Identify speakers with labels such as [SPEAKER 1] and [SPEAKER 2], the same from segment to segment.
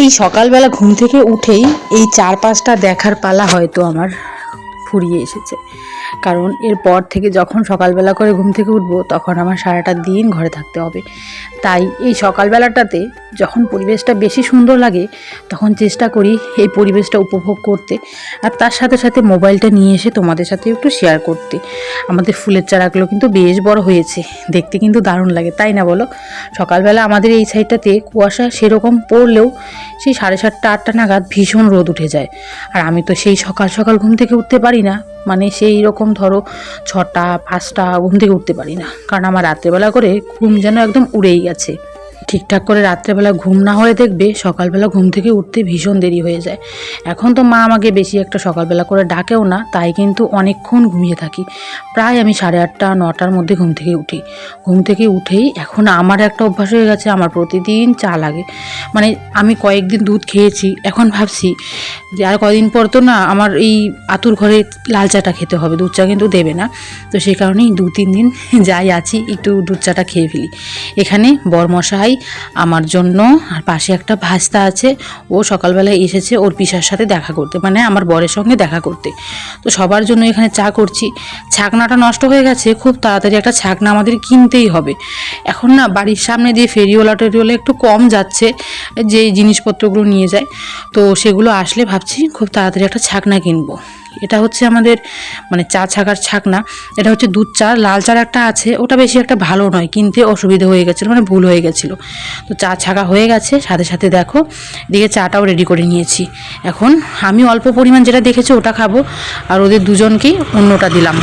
[SPEAKER 1] এই সকালবেলা ঘুম থেকে উঠেই এই চার পাঁচটা দেখার পালা হয়তো আমার ফুরিয়ে এসেছে। কারণ এরপর থেকে যখন সকালবেলা করে ঘুম থেকে উঠবো, তখন আমার সারাটা দিন ঘরে থাকতে হবে। তাই এই সকালবেলাটাতে যখন পরিবেশটা বেশি সুন্দর লাগে, তখন চেষ্টা করি এই পরিবেশটা উপভোগ করতে। আর তার সাথে সাথে মোবাইলটা নিয়ে এসে তোমাদের সাথে একটু শেয়ার করতে। আমাদের ফুলের চারাগুলো কিন্তু বেশ বড় হয়েছে, দেখতে কিন্তু দারুণ লাগে, তাই না বলো? সকালবেলা আমাদের এই সাইডটাতে কুয়াশা সেরকম পড়লেও সেই সাড়ে সাতটা, আটটা নাগাদ ভীষণ রোদ উঠে যায়। আর আমি তো সেই সকাল সকাল ঘুম থেকে উঠতে পারি না মানে সেই রকম ধরো ছটা, পাঁচটা ঘুম থেকে উঠতে পারি না। কারণ আমার রাত্রেবেলা করে ঘুম যেন একদম উড়েই গেছে। ঠিকঠাক করে রাত্রেবেলা ঘুম না হলে দেখবে সকালবেলা ঘুম থেকে উঠতে ভীষণ দেরি হয়ে যায়। এখন তো মা আমাকে বেশি একটা সকালবেলা করে ডাকেও না, তাই কিন্তু অনেকক্ষণ ঘুমিয়ে থাকি। প্রায় আমি সাড়ে আটটা, নটার মধ্যে ঘুম থেকে উঠি। ঘুম থেকে উঠেই এখন আমার একটা অভ্যাস হয়ে গেছে, আমার প্রতিদিন চা লাগে। মানে আমি কয়েকদিন দুধ খেয়েছি, এখন ভাবছি যে আর কয়দিন পর তো না আমার এই আতুর ঘরে লাল চাটা খেতে হবে, দুধ চা কিন্তু দেবে না। তো সেই কারণেই দু তিন দিন যাই আছি, একটু দুধ চাটা খেয়ে ফেলি। এখানে বরমশাই আমার জন্য। আর পাশে একটা ভাস্তা আছে, ও সকালবেলায় এসেছে ওর পিসার সাথে দেখা করতে মানে আমার বরের সঙ্গে দেখা করতে। তো সবার জন্য এখানে চা করছি। ছাকনাটা নষ্ট হয়ে গেছে, খুব তাড়াতাড়ি একটা ছাকনা আমাদের কিনতেই হবে। এখন না, বাড়ির সামনে দিয়ে ফেরিওয়ালা টেরিওয়ালা একটু কম যাচ্ছে যে জিনিসপত্রগুলো নিয়ে যায়। তো সেগুলো আসলে ভাবছি খুব তাড়াতাড়ি একটা ছাকনা কিনবো। এটা হচ্ছে আমাদের মানে চা ছাকার ছাকনা। এটা হচ্ছে দুধ চা, লাল চার একটা আছে, ওটা বেশি একটা ভালো নয়, কিনতে অসুবিধে হয়ে গেছিল মানে ভুল হয়ে গেছিল। তো চা ছাকা হয়ে গেছে, সাথে সাথে দেখো, এদিকে চাটাও রেডি করে নিয়েছি। এখন আমি অল্প পরিমাণ যেটা দেখেছি ওটা খাব, আর ওদের দুজনকেই অন্যটা দিলাম।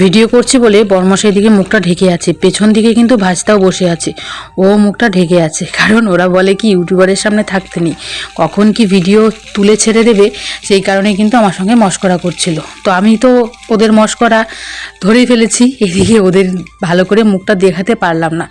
[SPEAKER 1] ভিডিও করছি বলে বর্মশাই দিকে মুখটা ঢেকে আছে। পেছন দিকে কিন্তু ভাজতাও বসে আছে। ও মুখটা ঢেকে আছে, কারণ ওরা বলে কি, ইউটিউবারের সামনে থাকতে নেই। কখন কি ভিডিও তুলে ছেড়ে দেবে, সেই কারণে কিন্তু আমার সঙ্গে মস্করা করছিল। তো আমি তো ওদের মস্করা ধরেই ফেলেছি, এদিকে ওদের ভালো করে মুখটা দেখাতে পারলাম না।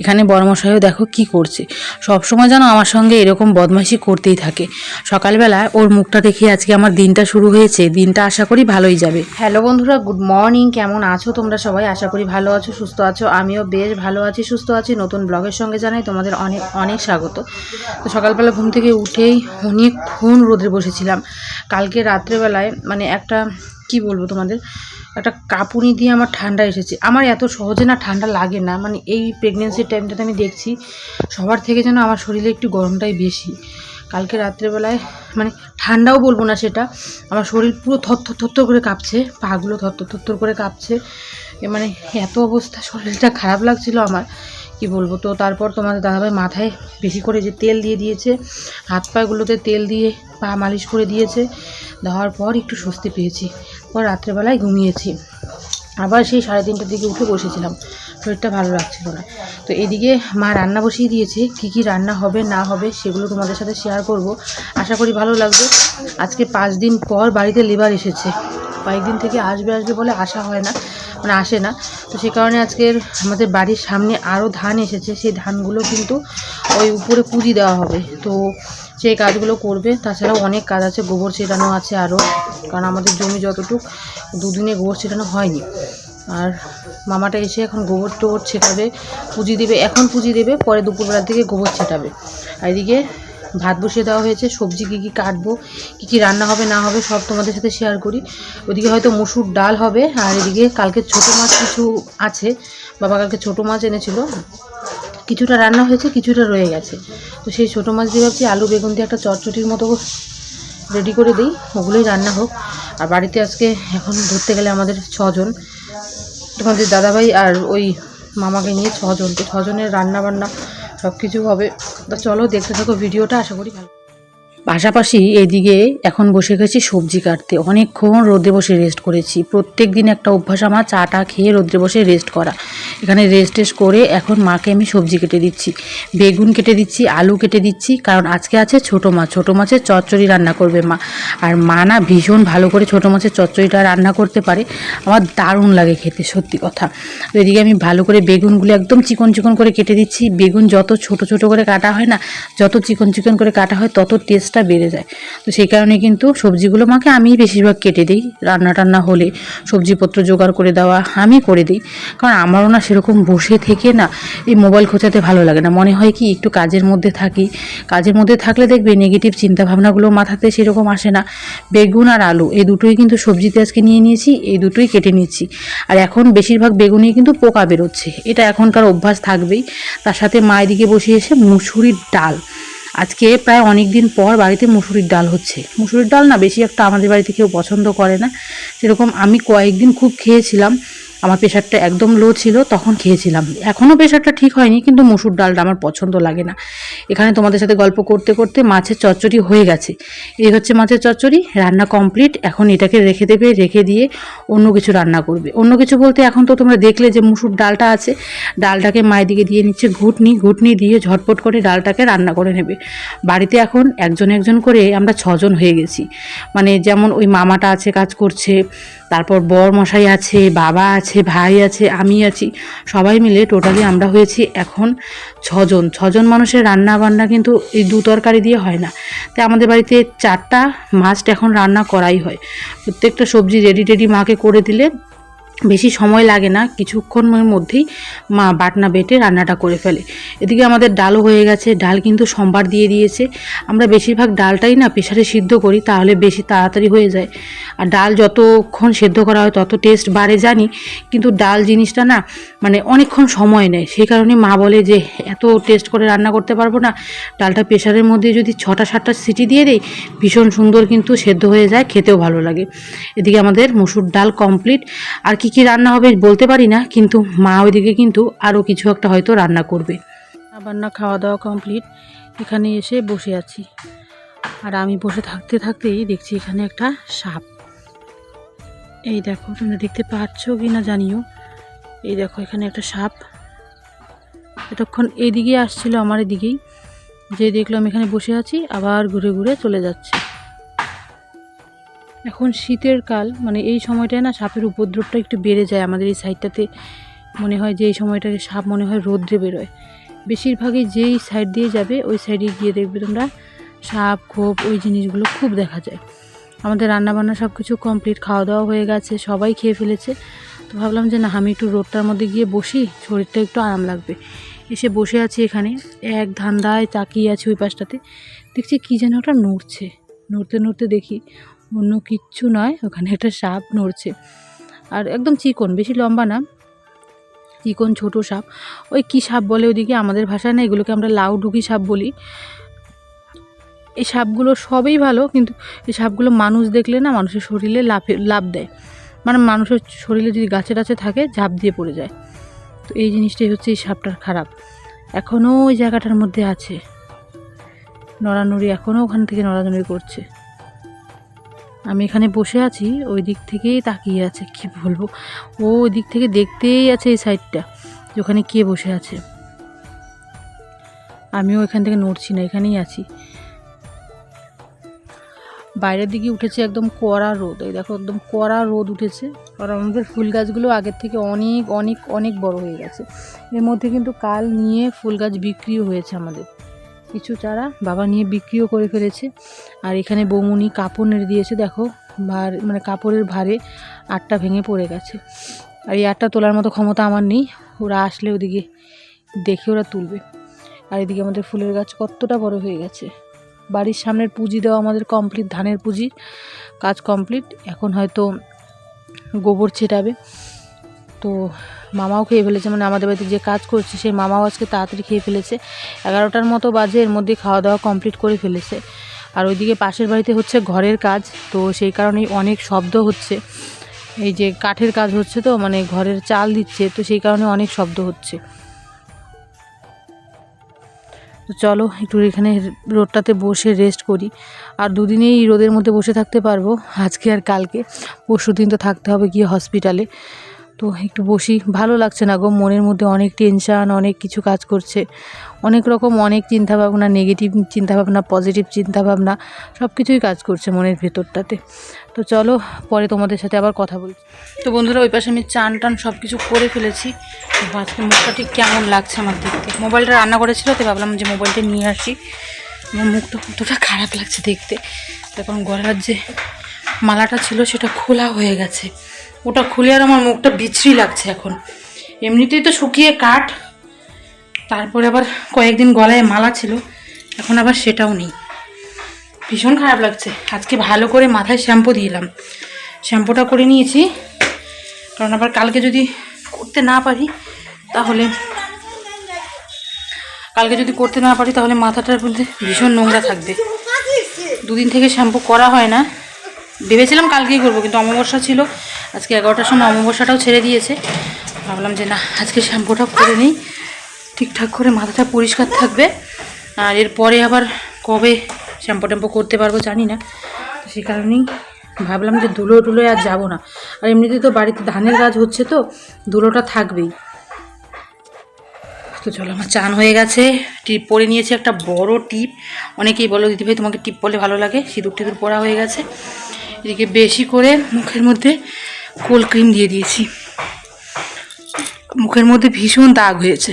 [SPEAKER 1] এখানে বড়মশাইও দেখো কি করছে। সব সময় যেন আমার সঙ্গে এরকম বদমাইশি করতেই থাকে। সকালবেলা ওর মুখটা দেখে আজকে আমার দিনটা শুরু হয়েছে। দিনটা আশা করি ভালোই যাবে। হ্যালো বন্ধুরা, গুড মর্নিং। কেমন আছো তোমরা সবাই? আশা করি ভালো আছো, সুস্থ আছো। আমিও বেশ ভালো আছি, সুস্থ আছি। নতুন ব্লগের সঙ্গে জানাই তোমাদের অনেক অনেক স্বাগত। তো সকালবেলা ঘুম থেকে উঠেই অনেকক্ষণ রোদে বসেছিলাম। কালকে রাত্রেবেলায় মানে একটা, কি বলব তোমাদের? একটা কাঁপুনি দিয়ে আমার ঠান্ডা এসেছে। আমার এত সহজে না ঠান্ডা লাগে না। মানে এই প্রেগনেন্সির টাইমটাতে আমি দেখছি, সবার থেকে যেন আমার শরীরে একটু গরমটাই বেশি। কালকে রাত্রেবেলায় মানে ঠান্ডাও বলব না সেটা, আমার শরীর পুরো থরথর থরথর করে কাঁপছে, পাগুলো থরথর থরথর করে কাঁপছে। মানে এত অবস্থা, শরীরটা খারাপ লাগছিল আমার, কি বলব? তো তারপর তোমাদের দাদাভাই মাথায় বেশি করে যে তেল দিয়ে দিয়েছে, হাত পাগুলোতে তেল দিয়ে পা মালিশ করে দিয়েছে, দেওয়ার পর একটু স্বস্তি পেয়েছি। পর রাত্রেবেলায় ঘুমিয়েছি। আবার সেই সাড়ে তিনটার দিকে উঠে বসেছিলাম। শরীরটা ভালো লাগছিল না। তো এদিকে মা রান্না বসিয়ে দিয়েছে, কি কি রান্না হবে, না হবে, সেগুলো তোমাদের সাথে শেয়ার করব। আশা করি ভালো লাগবে। আজকে পাঁচ দিন পর বাড়িতে লেবার এসেছে। কয়েকদিন থেকে আসবে আসবে বলে আসা হয় না মানে আসে না। তো সে কারণে আজকের আমাদের বাড়ির সামনে আরও ধান এসেছে। সেই ধানগুলো কিন্তু ওই উপরে পুঁজি দেওয়া হবে। তো সেই কাজগুলো করবে। তাছাড়াও অনেক কাজ আছে, গোবর ছেটানো আছে আরও, কারণ আমাদের জমি যতটুক দুদিনে গোবর ছেটানো হয়নি। আর মামাটা এসে এখন গোবর টোবর ছেটাবে, পুঁজি দেবে, এখন পুঁজি দেবে, পরে দুপুরবেলার দিকে গোবর ছেটাবে। আর এদিকে ভাত বসিয়ে দেওয়া হয়েছে, সবজি কী কী কাটবো, কী কী রান্না হবে, না হবে, সব তোমাদের সাথে শেয়ার করি। ওদিকে হয়তো মুসুর ডাল হবে, আর এদিকে কালকে ছোটো মাছ কিছু আছে, বাবা কালকে ছোটো মাছ এনেছিল কিছুটা রান্না হয়েছে, কিছুটা রয়ে গেছে। তো সেই ছোটো মাছ দিয়ে ভাবছি আলু বেগুন দিয়ে একটা চটচটির মতো রেডি করে দিই, ওগুলোই রান্না হোক। আর বাড়িতে আজকে এখন ধরতে গেলে আমাদের ছজন। তোমাদের দাদাভাই আর ওই মামাকে নিয়ে ছজন। তো ছজনের রান্না বান্না সব কিছু হবে। তো চলো দেখতে থাকো ভিডিওটা, আশা করি ভালো পাশাপাশি এদিকে এখন বসে গেছি সবজি কাটতে। অনেকক্ষণ রোদে বসে রেস্ট করেছি। প্রত্যেক দিন একটা অভ্যাস আমার চাটা খেয়ে রোদে বসে রেস্ট করা। এখানে রেস্ট টেস্ট করে এখন মাকে আমি সবজি কেটে দিচ্ছি। বেগুন কেটে দিচ্ছি, আলু কেটে দিচ্ছি, কারণ আজকে আছে ছোটো মাছ। ছোটো মাছের চচ্চড়ি রান্না করবে মা। আর মা না ভীষণ ভালো করে ছোটো মাছের চচ্চড়িটা রান্না করতে পারে। আমার দারুণ লাগে খেতে, সত্যি কথা। এদিকে আমি ভালো করে বেগুনগুলো একদম চিকন চিকন করে কেটে দিচ্ছি। বেগুন যত ছোট ছোট করে কাটা হয় না, যত চিকন চিকন করে কাটা হয়, তত টেস্টটা টেস্টটা বেড়ে যায়। তো সেই কারণে কিন্তু সবজিগুলো মাকে আমিই বেশিরভাগ কেটে দিই, রান্না টান্না হলে সবজিপত্র জোগাড় করে দেওয়া আমি করে দিই। কারণ আমারও না সেরকম বসে থেকে না এই মোবাইল খোঁচাতে ভালো লাগে না। মনে হয় কি একটু কাজের মধ্যে থাকি। কাজের মধ্যে থাকলে দেখবে নেগেটিভ চিন্তা ভাবনাগুলো মাথাতে সেরকম আসে না। বেগুন আর আলু, এই দুটোই কিন্তু সবজিতে আজকে নিয়ে নিয়েছি, এই দুটোই কেটে নিচ্ছি। আর এখন বেশিরভাগ বেগুনেই কিন্তু পোকা বেরোচ্ছে। এটা এখনকার অভ্যাস থাকবেই। তার সাথে মা এদিকে বসে এসে মুসুরির ডাল আজকে প্রায় অনেক দিন পর বাড়িতে মুসুরির ডাল হচ্ছে। মুসুরির ডাল না বেশি একটা আমাদের বাড়িতে কেউ পছন্দ করে না। সেরকম আমি কয়েকদিন খুব খেয়েছিলাম। আমার প্রেশারটা একদম লো ছিল, তখন খেয়েছিলাম। এখনও প্রেশারটা ঠিক হয়নি, কিন্তু মুসুর ডালটা আমার পছন্দ লাগে না। এখানে তোমাদের সাথে গল্প করতে করতে মাছের চচ্চড়ি হয়ে গেছে। এই হচ্ছে মাছের চচ্চড়ি, রান্না কমপ্লিট এখন এটাকে রেখে দেবে, রেখে দিয়ে অন্য কিছু রান্না করবে। অন্য কিছু বলতে এখন তো তোমরা দেখলে যে মুসুর ডালটা আছে। ডালটাকে মায়ের দিকে দিয়ে নিচ্ছে ঘুটনি। ঘুটনি দিয়ে ঝটপট করে ডালটাকে রান্না করে নেবে। বাড়িতে এখন একজন একজন করে আমরা ছজন হয়ে গেছি। মানে যেমন ওই মামাটা আছে, কাজ করছে, তারপর বর মশাই আছে, বাবা আছে ভাই আছে, আমি আছি, সবাই মিলে টোটালি আমরা হয়েছি এখন ছজন। ছজন মানুষের রান্না বান্না কিন্তু এই দু তরকারি দিয়ে হয় না। তাই আমাদের বাড়িতে চারটা মাস্ট এখন রান্না করাই হয়। প্রত্যেকটা সবজি রেডি টেডি মাকে করে দিলে বেশি সময় লাগে না, কিছুক্ষণের মধ্যেই মা বাটনা বেটে রান্নাটা করে ফেলে। এদিকে আমাদের ডালও হয়ে গেছে, ডাল কিন্তু সোমবার দিয়ে দিয়েছে। আমরা বেশিরভাগ ডালটাই না প্রেশারে সিদ্ধ করি, তাহলে বেশি তাড়াতাড়ি হয়ে যায়। আর ডাল যতক্ষণ সেদ্ধ করা হয় তত টেস্ট বাড়ে, জানি। কিন্তু ডাল জিনিসটা না মানে অনেকক্ষণ সময় নেয়। সেই কারণে মা বলে যে, এত টেস্ট করে রান্না করতে পারব না। ডালটা প্রেশারের মধ্যে যদি ছটা সাতটা সিটি দিয়ে দেই, ভীষণ সুন্দর কিন্তু সেদ্ধ হয়ে যায়, খেতেও ভালো লাগে। এদিকে আমাদের মুসুর ডাল কমপ্লিট আর কি কি কি রান্না হবে বলতে পারি না, কিন্তু মা ওইদিকে কিন্তু আরও কিছু একটা হয়তো রান্না করবে। রান্না খাওয়া দাওয়া কমপ্লিট এখানে এসে বসে আছি। আর আমি বসে থাকতে থাকতেই দেখছি এখানে একটা সাপ। এই দেখো, তোমরা দেখতে পাচ্ছ কি না জানিও। এই দেখো, এখানে একটা সাপ। এতক্ষণ এইদিকে আসছিল আমার এদিকেই। যে দেখলাম এখানে বসে আছি, আবার ঘুরে ঘুরে চলে যাচ্ছে। এখন শীতের কাল মানে এই সময়টায় না সাপের উপদ্রবটা একটু বেড়ে যায় আমাদের এই সাইডটাতে মনে হয় যে এই সময়টাকে সাপ মনে হয় রোদ্রে বেরোয়। বেশিরভাগই যেই সাইড দিয়ে যাবে, ওই সাইডে গিয়ে দেখবে তোমরা সাপ, খোপ, ওই জিনিসগুলো খুব দেখা যায়। আমাদের রান্নাবান্না সব কিছু কমপ্লিট খাওয়া দাওয়া হয়ে গেছে, সবাই খেয়ে ফেলেছে। তো ভাবলাম যে না, আমি একটু রোদটার মধ্যে গিয়ে বসি, শরীরটা একটু আরাম লাগবে। এসে বসে আছি এখানে, এক ধান্দায় তাকিয়ে আছি ওই পাশটাতে। দেখছি কী যেন ওটা নড়ছে। নড়তে নড়তে দেখি অন্য কিচ্ছু নয়, ওখানে একটা সাপ নড়ছে। আর একদম চিকন, বেশি লম্বা না। চিকন, ছোট সাপ। ওই কী সাপ বলে ওইদিকে আমাদের ভাষায় না এগুলোকে আমরা লাউ ডুকি সাপ বলি। এই সাপগুলো সবই ভালো, কিন্তু এই সাপগুলো মানুষ দেখলে না মানুষের শরীরে লাফে লাভ দেয়। মানে মানুষের শরীরে যদি গাছে টাছে থাকে, ঝাঁপ দিয়ে পড়ে যায়। তো এই জিনিসটাই হচ্ছে এই সাপটার খারাপ। এখনও ওই জায়গাটার মধ্যে আছে। নড়ানড়ি এখনও ওখান থেকে নড়ানড়ি করছে। আমি এখানে বসে আছি, ওই দিক থেকেই তাকিয়ে আছে, কি বলব? ও ওই দিক থেকে দেখতেই আছে এই সাইডটা, যে ওখানে কে বসে আছে। আমিও এখান থেকে নড়ছি না, এখানেই আছি। বাইরের দিকে উঠেছে একদম কড়া রোদ, এই দেখো একদম কড়া রোদ উঠেছে। আর আমাদের ফুল গাছগুলো আগের থেকে অনেক অনেক অনেক বড় হয়ে গেছে। এর মধ্যে কিন্তু কাল নিয়ে ফুল গাছ বিক্রিও হয়েছে আমাদের। কিছু চারা বাবা নিয়ে বিক্রিও করে ফেলেছে। আর এখানে বৌমুনি কাপড় নেড়ে দিয়েছে, দেখো। ভার মানে কাপড়ের ভারে আটটা ভেঙে পড়ে গেছে। আর এই আটটা তোলার মতো ক্ষমতা আমার নেই। ওরা আসলে ওদিকে দেখে ওরা তুলবে। আর এদিকে আমাদের ফুলের গাছ কতটা বড় হয়ে গেছে। বাড়ির সামনের পুঁজি দেওয়া আমাদের কমপ্লিট ধানের পুঁজির কাজ কমপ্লিট এখন হয়তো গোবর ছেটাবে। তো মামাও খেয়ে ফেলেছে মানে আমাদের বাড়িতে যে কাজ করছে সেই মামাও আজকে তাড়াতাড়ি খেয়ে ফেলেছে। এগারোটার মতো বাজে এর মধ্যে খাওয়া দাওয়া কমপ্লিট করে ফেলেছে। আর ওইদিকে পাশের বাড়িতে হচ্ছে ঘরের কাজ, তো সেই কারণেই অনেক শব্দ হচ্ছে। এই যে কাঠের কাজ হচ্ছে তো মানে ঘরের চাল দিচ্ছে, তো সেই কারণে অনেক শব্দ হচ্ছে। তো চলো, একটু এখানে রোডটাতে বসে রেস্ট করি। আর দুদিনেই রোদের মধ্যে বসে থাকতে পারব, আজকে আর কালকে। পরশু দিন তো থাকতে হবে গিয়ে হসপিটালে তো একটু বসি। ভালো লাগছে না গো, মনের মধ্যে অনেক টেনশান অনেক কিছু কাজ করছে। অনেক রকম অনেক চিন্তাভাবনা নেগেটিভ চিন্তাভাবনা পজিটিভ চিন্তাভাবনা সব কিছুই কাজ করছে মনের ভেতরটাতে। তো চলো, পরে তোমাদের সাথে আবার কথা বলছি। তো বন্ধুরা, ওই পাশে আমি চান টান সব কিছু করে ফেলেছি। আজকে মুখটা ঠিক কেমন লাগছে আমার দেখতে? মোবাইলটা রান্না করেছিল তো ভাবলাম যে মোবাইলটা নিয়ে আসি। আমার মুখটা কতটা খারাপ লাগছে দেখতে। তখন গলার যে মালাটা ছিল, সেটা খোলা হয়ে গেছে। ওটা খুলে আর আমার মুখটা বিচ্ছিরি লাগছে এখন। এমনিতেই তো শুকিয়ে কাঠ, তারপরে আবার কয়েকদিন গলায় মালা ছিল, এখন আবার সেটাও নেই। ভীষণ খারাপ লাগছে। আজকে ভালো করে মাথায় শ্যাম্পু দিলাম। শ্যাম্পুটা করে নিয়েছি, কারণ আবার কালকে যদি করতে না পারি, তাহলে কালকে যদি করতে না পারি, তাহলে মাথাটার মধ্যে ভীষণ নোংরা থাকবে। দুদিন থেকে শ্যাম্পু করা হয় না। ভেবেছিলাম কালকেই করব, কিন্তু অমাবস্যা ছিল। আজকে এগারোটার সময় অমাবস্যাটাও ছেড়ে দিয়েছে। ভাবলাম যে না, আজকে শ্যাম্পুটা করে নিই। ঠিকঠাক করে মাথাটা পরিষ্কার থাকবে। আর এরপরে আবার কবে শ্যাম্পু ট্যাম্পু করতে পারব জানি না। সেই কারণেই ভাবলাম যে ধুলো টুলোয় আর যাব না। আর এমনিতে তো বাড়িতে ধানের গাছ হচ্ছে তো, ধুলোটা থাকবেই। তো চলো, আমার চান হয়ে গেছে। টিপ পরে নিয়েছি একটা বড় টিপ। অনেকেই বলো দিদিভাই তোমাকে টিপ পরলে ভালো লাগে? সিঁদুর টিঁদুর পরা হয়ে গেছে। এদিকে বেশি করে মুখের মধ্যে কোল ক্রিম দিয়ে দিয়েছি। মুখের মধ্যে ভীষণ দাগ হয়েছে।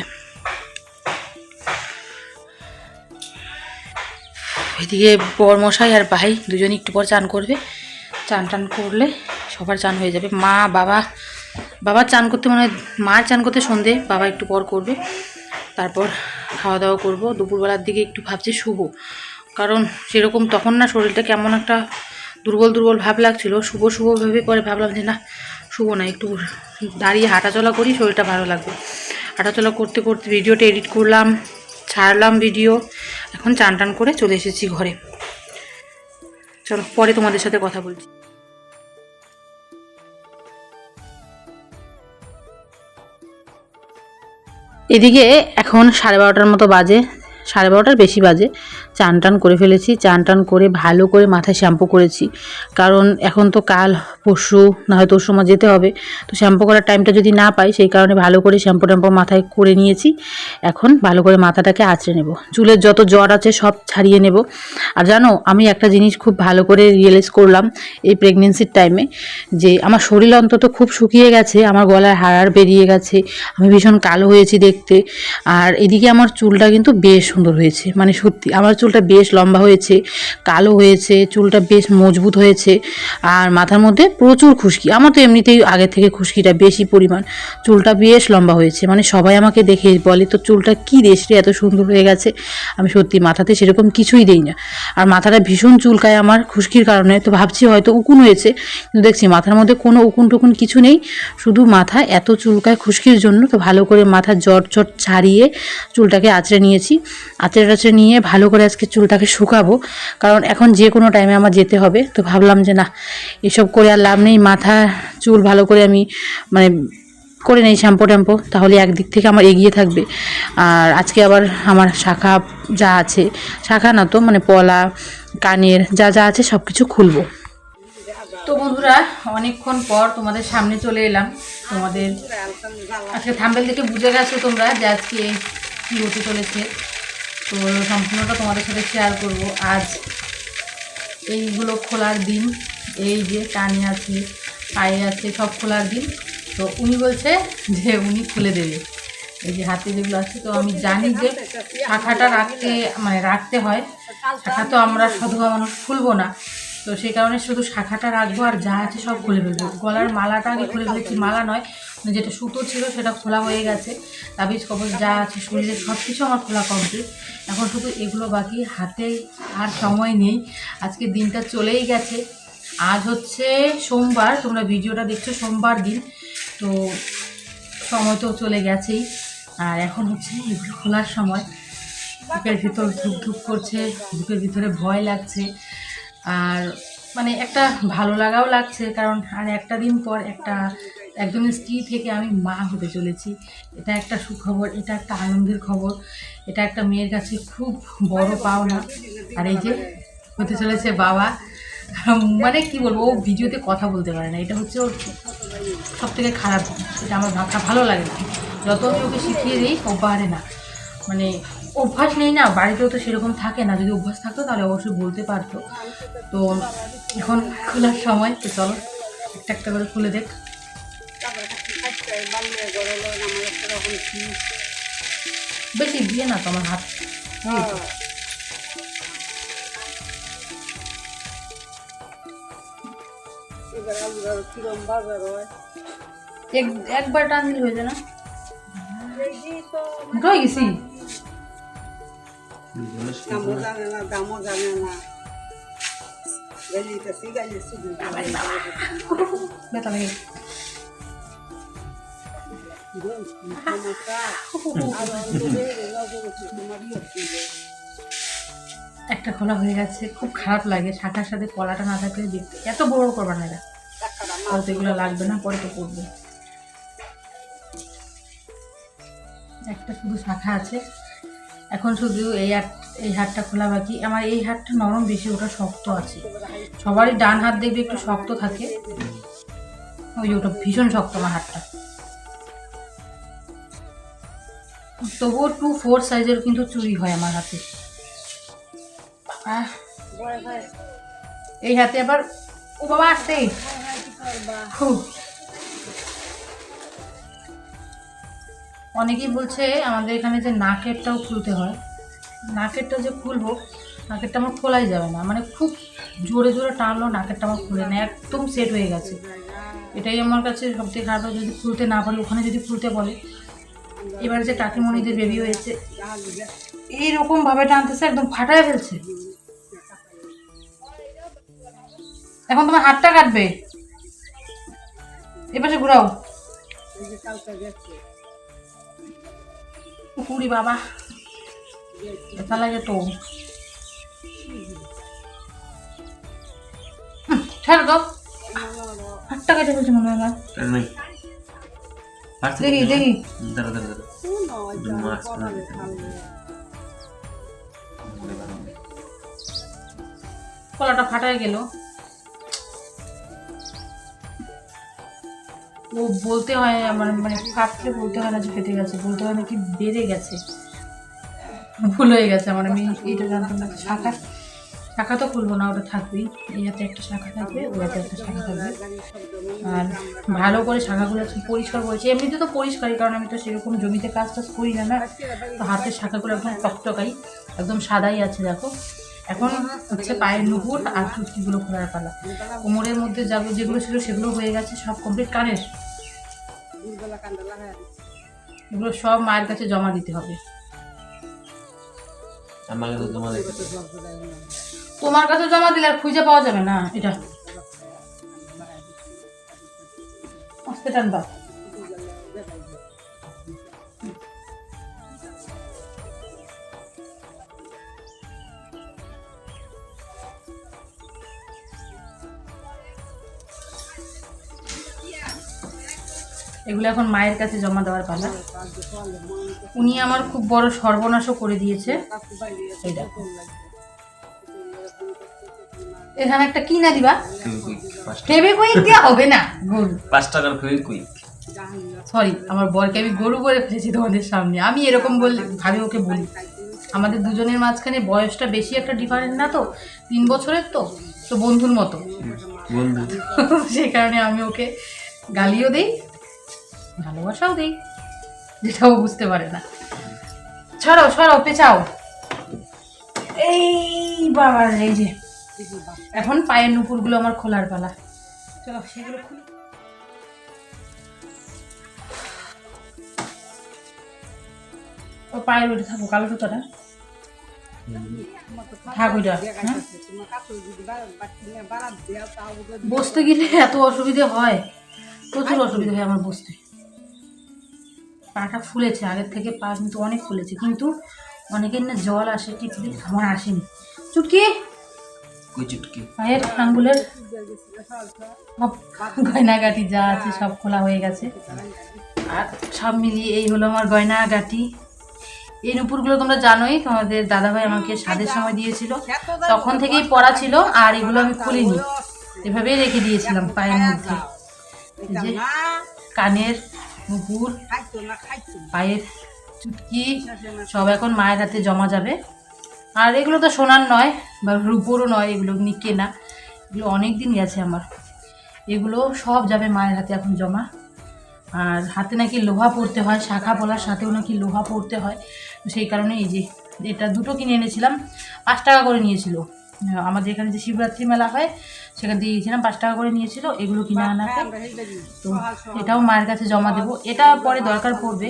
[SPEAKER 1] এদিকে বরমশাই আর ভাই দুজনে একটু পর চান করবে। চান টান করলে সবার চান হয়ে যাবে। মা, বাবা বাবার চান করতে মনে মা চান করতে সন্ধে, বাবা একটু পর করবে। তারপর খাওয়া দাওয়া করব। দুপুরবেলার দিকে একটু ভাবছি শুভ কারণ সেরকম তখন না শরীরটা কেমন একটা দুর্বল দুর্বল ভাব লাগছিল, শুভ শুভ ভেবে পরে ভাবলাম যে না, শুভ না, একটু দাঁড়িয়ে হাঁটাচলা করি, শরীরটা ভালো লাগবে। হাঁটাচলা করতে করতে ভিডিওটা এডিট করলাম, ছাড়লাম ভিডিও, এখন চান টান করে চলে এসেছি ঘরে। চলো, পরে তোমাদের সাথে কথা বলছি। এদিকে এখন সাড়ে বারোটার মতো বাজে, সাড়ে বারোটার বেশি বাজে। চান টান করে ফেলেছি চান টান করে ভালো করে মাথায় শ্যাম্পু করেছি। কারণ এখন তো কাল, পরশু, না হয়তো ওর সময় যেতে হবে। তো শ্যাম্পু করার টাইমটা যদি না পাই, সেই কারণে ভালো করে শ্যাম্পু ট্যাম্পু মাথায় করে নিয়েছি। এখন ভালো করে মাথাটাকে আঁচড়ে নেব। চুলের যত জ্বর আছে, সব ছাড়িয়ে নেব। আর জানো, আমি একটা জিনিস খুব ভালো করে রিয়েলাইজ করলাম এই প্রেগনেন্সির টাইমে যে আমার শরীর অন্তত খুব শুকিয়ে গেছে, আমার গলায় হাড় বেরিয়ে গেছে, আমি ভীষণ কালো হয়েছি দেখতে। আর এদিকে আমার চুলটা কিন্তু বেশ সুন্দর হয়েছে মানে সত্যি, আমার চুলটা বেশ লম্বা হয়েছে, কালো হয়েছে, চুলটা বেশ মজবুত হয়েছে, আর মাথার মধ্যে প্রচুর খুশকি। আমার তো এমনিতেই আগে থেকে খুশকিটা বেশি পরিমাণ। চুলটা বেশ লম্বা হয়েছে মানে সবাই আমাকে দেখে বলে তো চুলটা কী রে? এত সুন্দর হয়ে গেছে। আমি সত্যি মাথাতে সেরকম কিছুই দেই না। আর মাথাটা ভীষণ চুলকায় আমার খুশকির কারণে, তো ভাবছি হয়তো উকুন হয়েছে। কিন্তু দেখছি মাথার মধ্যে কোনো উকুন টুকুন কিছু নেই, শুধু মাথা এত চুলকায় খুশকির জন্য, তো ভালো করে মাথার জট জট ছাড়িয়ে চুলটাকে আঁচড়ে নিয়েছি। আঁচড়ে টাচড়ে নিয়ে ভালো করে আজকে চুলটাকে শুকাবো, কারণ এখন যে কোনো টাইমে আমার যেতে হবে। তো ভাবলাম যে না, এসব করে আর লাভ নেই। মাথা, চুল ভালো করে আমি মানে করে নেই শ্যাম্পু ট্যাম্পু, তাহলে একদিক থেকে আমার এগিয়ে থাকবে। আর আজকে আবার আমার শাখা যা আছে, শাখা না তো মানে পলা, কানের যা যা আছে সব কিছু খুলবো। তো বন্ধুরা, অনেকক্ষণ পর তোমাদের সামনে চলে এলাম। তোমাদের আজকে থাম্বেল দেখে বুঝে গেছো তোমরা যে আজকে কী হতে চলেছে। তো সম্পূর্ণটা তোমাদের সাথে শেয়ার করব। আজ এইগুলো খোলার দিন, এই যে কানে আছে, পায়ে আছে, সব খোলার দিন। তো উনি বলছে যে উনি খুলে দেবে। এই যে হাতে যেগুলো আছে, তো আমি জানি যে শাখাটা রাখতে মানে রাখতে হয়। শাখা তো আমরা সধবা মানুষ খুলবো না। তো সেই কারণে শুধু শাখাটা রাখব আর যা আছে সব খুলে ফেলব। গলার মালাটা আগে খুলে ফেলেছি, মালা নয়। যেটা সুতো ছিল সেটা খোলা হয়ে গেছে। তাবিজ কবজ যা আছে শরীরে সব কিছু আমার খোলা কমপ্লিট এখন শুধু এগুলো বাকি, হাতে আর সময় নেই। আজকে দিনটা চলেই গেছে। আজ হচ্ছে সোমবার, তোমরা ভিডিওটা দেখছ সোমবার দিন। তো সময় তো চলে গেছেই। আর এখন হচ্ছে এগুলো খোলার সময়। বুকের ভিতর ধুপ ধুপ করছে, বুকের ভিতরে ভয় লাগছে। আর মানে একটা ভালো লাগাও লাগছে, কারণ আর একটা দিন পর একটা একজনের স্ত্রী থেকে আমি মা হতে চলেছি। এটা একটা সুখবর, এটা একটা আনন্দের খবর। এটা একটা মেয়ের কাছে খুব বড় পাওনা। আর এই যে হতে চলেছে বাবা। মানে কি বলব, ও ভিডিওতে কথা বলতে পারে না। এটা হচ্ছে ওর সব থেকে খারাপ এটা আমার ভাবটা ভালো লাগে। না যত আমি ওকে শিখিয়ে দিই, ও পারে না। মানে অভ্যাস নেই না, বাড়িতেও তো সেরকম থাকে না। যদি অভ্যাস থাকতো, তাহলে অবশ্যই বলতে পারতো। তো এখন খোলার সময়। তো চলো, একটা একটা করে খুলে দেখ। তরকারি বানিয়ে গড়লো আমার একটা রকম বেশি দিয়ে না তোমার হাত। হ্যাঁ। এবার আমরা কিরম একবার টান দিলে হয়ে না?
[SPEAKER 2] দামও জানে না দামও জানে না।
[SPEAKER 1] একটা খোলা হয়ে গেছে, খুব খারাপ লাগে। শাখার সাথে কলাটা না থাকলে দেখতে এত বড় করবা না এরা। হয়তো এগুলো লাগবে না, পরে তো পড়বে একটা শুধু শাখা আছে। এখন শুধু এই হাট, এই হাটটা খোলা বাকি। আমার এই হাটটা নরম বেশি, ওটা শক্ত আছে। সবারই ডান হাত দেখবে একটু শক্ত থাকে। ওই ওটা ভীষণ শক্ত আমার হাতটা তবুও টু ফোর সাইজের কিন্তু চুরি হয় আমার হাতে। এই হাতে আবার, ও বাবা, আসতে। অনেকেই বলছে আমাদের এখানে যে নাকেরটাও খুলতে হয়। নাকেরটা যে খুলবো, নাকেরটা আমার খোলাই যাবে না। মানে খুব জোরে জোরে টানলো নাকেরটা আমার খুলে না, একদম সেট হয়ে গেছে। এটাই আমার কাছে সবথেকে খারাপ, যদি খুলতে না পারি, ওখানে যদি খুলতে বলে এবার যে কাকিমণিদের বেবি হয়েছে, এইরকম ভাবে টানতেছে, একদম ফাটায় ফেলছে। এখন তোমার হাতটা কাটবে? এপাশে ঘুরাও। কুড়ি বাবা, ব্যথা লাগে তো। ছাড়ো তো। হাতটা কেটে ফেলছে মনে হয় আমার। দেখি দেখি
[SPEAKER 3] দাঁড়া দাঁড়া
[SPEAKER 1] কলাটা ফাটায় গেল। ও বলতে হয় আমার মানে ফাটলে বলতে হয় না যে ফেটে গেছে বলতে হয় না কি বেড়ে গেছে। ভুল হয়ে গেছে আমার আমি এইটা জানতাম না। শাখা শাখা তো খুলবো না, ওটা থাকবেই। এই হাতে একটা শাখা থাকবে ওই একটা শাখা থাকবে। আর ভালো করে শাখাগুলো পরিষ্কার করেছি এমনিতে তো পরিষ্কারই, কারণ আমি তো সেরকম জমিতে কাজ টাজ করি না না। তো হাতের শাখাগুলো একদম টকটকাই, একদম সাদাই আছে, দেখো। এখন হচ্ছে পায়ের নুপুর আর চুটকিগুলো খোলার পালা। কোমরের মধ্যে যাগুলো যেগুলো ছিল সেগুলো হয়ে গেছে, সব কমপ্লিট কানের? এগুলো সব মায়ের কাছে জমা দিতে হবে।
[SPEAKER 3] তো দিতে
[SPEAKER 1] তোমার কাছে জমা দিলে আর খুঁজে পাওয়া যাবে না এটা। আস্তে টানবা এগুলো এখন মায়ের কাছে জমা দেওয়ার পালা। উনি আমার খুব বড় সর্বনাশও করে দিয়েছে। এই দেখো। এখানে একটা কিনা দিবা?
[SPEAKER 3] কুইক পাঁচ
[SPEAKER 1] টেবে কুইক দেওয়া হবে না গরু
[SPEAKER 3] পাঁচ টাকার কুইক কুইক
[SPEAKER 1] সরি আমার বরকে আমি গরু করে ফেলেছি তোমাদের সামনে। আমি এরকম বললে ভাবে ওকে বলি। আমাদের দুজনের মাঝখানে বয়সটা বেশি একটা ডিফারেন্ট না তো? তিন বছরের তো? তো বন্ধুর মতো। সেই কারণে আমি ওকে গালিও দেই। ভালোবাসাও দেই, যেটাও বুঝতে পারে না। ছাড়াও সরাও পেঁচাও। এই বাবার এই যে। এখন পায়ের নুপুরগুলো আমার খোলার পালা। চলো, সেগুলো খুলি। ও, পায়ের ওইটা থাকো, কালো ওইটা হ্যাঁ? বসতে গেলে এত অসুবিধে হয়, প্রচুর অসুবিধা হয় আমার বসতে। পাটা ফুলেছে আগের থেকে পা কিন্তু অনেক ফুলেছে কিন্তু অনেকের না জল আসে টিপলে আমার আসেনি। চুটকি?
[SPEAKER 3] চুটকি?
[SPEAKER 1] পায়ের আঙ্গুলের গয়নাগাটি যা আছে সব খোলা হয়ে গেছে। আর সব মিলিয়ে এই হলো আমার গয়নাগাটি। এই নুপুরগুলো তোমরা জানোই তোমাদের দাদাভাই আমাকে স্বাদের সময় দিয়েছিল। তখন থেকেই পড়া ছিল আর এগুলো আমি খুলিনি। এভাবেই রেখে দিয়েছিলাম পায়ের মধ্যে। কানের নুপুর পায়ের চুটকি সব এখন মায়ের হাতে জমা যাবে। আর এগুলো তো সোনার নয় বা রূপোরও নয় এগুলো কেনা। এগুলো অনেক দিন গেছে আমার। এগুলো সব যাবে মায়ের হাতে এখন জমা। আর হাতে নাকি লোহা পড়তে হয় শাখা পলার সাথেও নাকি লোহা পড়তে হয়। সেই কারণে এই যে এটা দুটো কিনে এনেছিলাম পাঁচ টাকা করে নিয়েছিল। আমাদের এখানে যে শিবরাত্রি মেলা হয় সেখান থেকে গিয়েছিলাম পাঁচ টাকা করে নিয়েছিল এগুলো কিনে আনাতে তো এটাও মায়ের কাছে জমা দেবো। এটা পরে দরকার পড়বে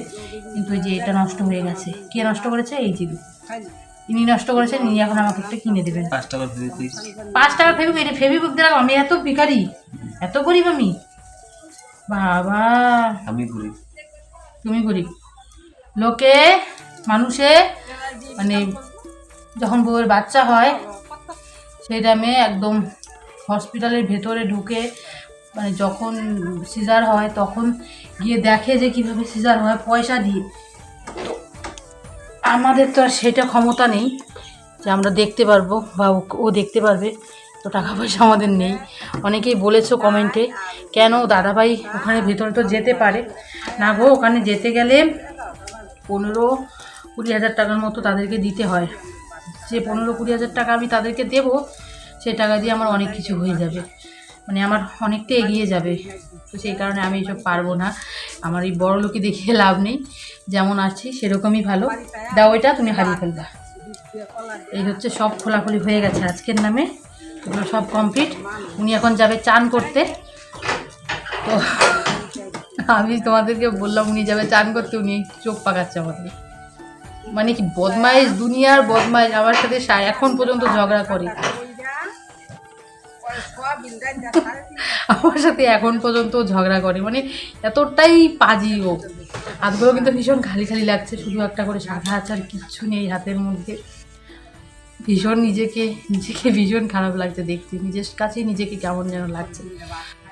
[SPEAKER 1] কিন্তু এই যে এটা নষ্ট হয়ে গেছে। কে নষ্ট করেছে? এই জিবি। ইনি নষ্ট করেছেন ইনি এখন আমাকে একটা কিনে দেবেন।
[SPEAKER 3] পাঁচ টাকার ফেবিকুইক
[SPEAKER 1] পাঁচ টাকা ফেবিক এটা ফেবিকুক দিলাম আমি এত ভিখারি এত গরিব আমি। বাবা।
[SPEAKER 3] আমি ঘুরি
[SPEAKER 1] তুমি গরিব। লোকে মানুষে মানে যখন বউয়ের বাচ্চা হয় সেই টাইমে একদম হসপিটালের ভেতরে ঢুকে মানে যখন সিজার হয় তখন গিয়ে দেখে যে কীভাবে সিজার হয়, পয়সা দিয়ে। আমাদের তো আর সেটা ক্ষমতা নেই যে আমরা দেখতে পারব বা ও- দেখতে পারবে। তো টাকা পয়সা আমাদের নেই। অনেকেই বলেছ কমেন্টে, কেন দাদাভাই ওখানে ভেতরে তো যেতে পারে? না গো, ওখানে যেতে গেলে পনেরো কুড়ি হাজার টাকার মতো তাদেরকে দিতে হয়। যে পনেরো কুড়ি হাজার টাকা আমি তাদেরকে দেব সেই টাকা দিয়ে আমার অনেক কিছু হয়ে যাবে। মানে আমার অনেকটা এগিয়ে যাবে। তো সেই কারণে আমি এসব পারব না। আমার এই বড় লোকে দেখিয়ে লাভ নেই। যেমন আছি, সেরকমই ভালো। দাও ওইটা তুমি হারিয়ে ফেলবা। এই হচ্ছে সব খোলাখুলি হয়ে গেছে আজকের নামে। এগুলো সব কমপ্লিট উনি এখন যাবে চান করতে। তো আমি তোমাদেরকে বললাম, উনি যাবে চান করতে। উনি চোখ পাকাচ্ছে আমাদের। মানে কি বদমাইশ, দুনিয়ার বদমাইশ, আমার সাথে এখন পর্যন্ত ঝগড়া করে। আমার সাথে এখন পর্যন্ত ঝগড়া করে। মানে এতটাই পাজি ও। হাতগুলো কিন্তু ভীষণ খালি খালি লাগছে, শুধু একটা করে সাদা আর কিচ্ছু নেই হাতের মধ্যে। ভীষণ নিজেকে নিজেকে ভীষণ খারাপ লাগছে দেখতে। নিজের কাছেই নিজেকে কেমন যেন লাগছে।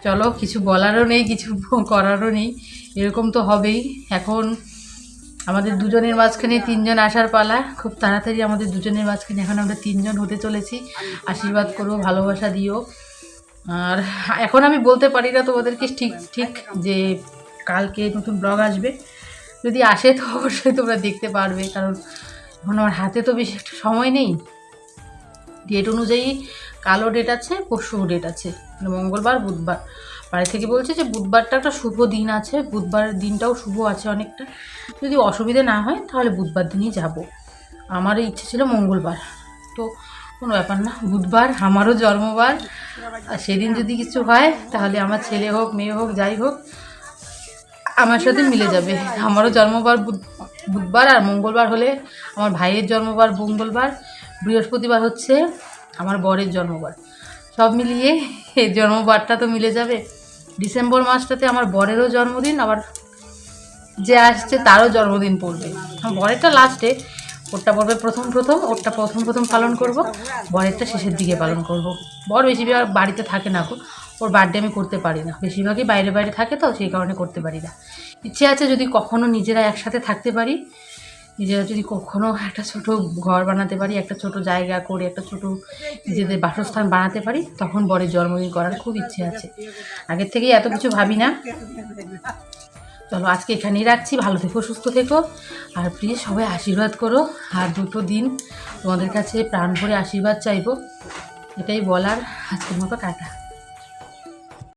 [SPEAKER 1] চলো, কিছু বলারও নেই, কিছু করারও নেই। এরকম তো হবেই। এখন আমাদের দুজনের মাঝখানে তিনজন আসার পালা। খুব তাড়াতাড়ি আমাদের দুজনের মাঝখানে এখন আমরা তিনজন হতে চলেছি। আশীর্বাদ করো, ভালোবাসা দিও। আর এখন আমি বলতে পারি না তোমাদেরকে ঠিক ঠিক যে কালকে নতুন ব্লগ আসবে। যদি আসে তো অবশ্যই তোমরা দেখতে পারবে, কারণ এখন আমার হাতে তো বেশি একটা সময় নেই। ডেট অনুযায়ী কালো ডেট আছে, পরশু ডেট আছে। মানে মঙ্গলবার, বুধবার। বাড়ি থেকে বলছে যে বুধবারটা একটা শুভ দিন আছে, বুধবার দিনটাও শুভ আছে অনেকটা। যদি অসুবিধে না হয় তাহলে বুধবার দিনই যাব। আমার ইচ্ছে ছিল মঙ্গলবার। তো কোনো ব্যাপার না, বুধবার আমারও জন্মবার। আর সেদিন যদি কিছু হয়, তাহলে আমার ছেলে হোক, মেয়ে হোক, যাই হোক, আমার সাথে মিলে যাবে। আমারও জন্মবার বুধ- বুধবার আর মঙ্গলবার হলে আমার ভাইয়ের জন্মবার, মঙ্গলবার, বৃহস্পতিবার হচ্ছে আমার বরের জন্মবার। সব মিলিয়ে এই জন্মবারটা তো মিলে যাবে। ডিসেম্বর মাসটাতে আমার বরেরও জন্মদিন, আবার যে আসছে তারও জন্মদিন পড়বে। বরেরটা লাস্টে ওরটা পড়বে প্রথম প্রথম, ওরটা প্রথম প্রথম পালন করব। বরেরটা শেষের দিকে পালন করব। বর বেশিরভাগ বাড়িতে থাকে না গো ওর বার্থডে আমি করতে পারি না। বেশিরভাগই বাইরে বাইরে থাকে তো, সেই কারণে করতে পারি না। ইচ্ছে আছে যদি কখনও নিজেরা একসাথে থাকতে পারি নিজেরা যদি কখনো একটা ছোট ঘর বানাতে পারি, একটা ছোট জায়গা করে, একটা ছোট নিজেদের বাসস্থান বানাতে পারি, তখন বরের জন্মদিন করার খুব ইচ্ছে আছে। আগের থেকেই এত কিছু ভাবি না। চলো আজকে এখানেই রাখছি। ভালো থেকো, সুস্থ থেকো। আর প্লিজ সবাই আশীর্বাদ করো। আর দুটো দিন তোমাদের কাছে প্রাণ ভরে আশীর্বাদ চাইব। এটাই বলার আজকের মতো টাটা।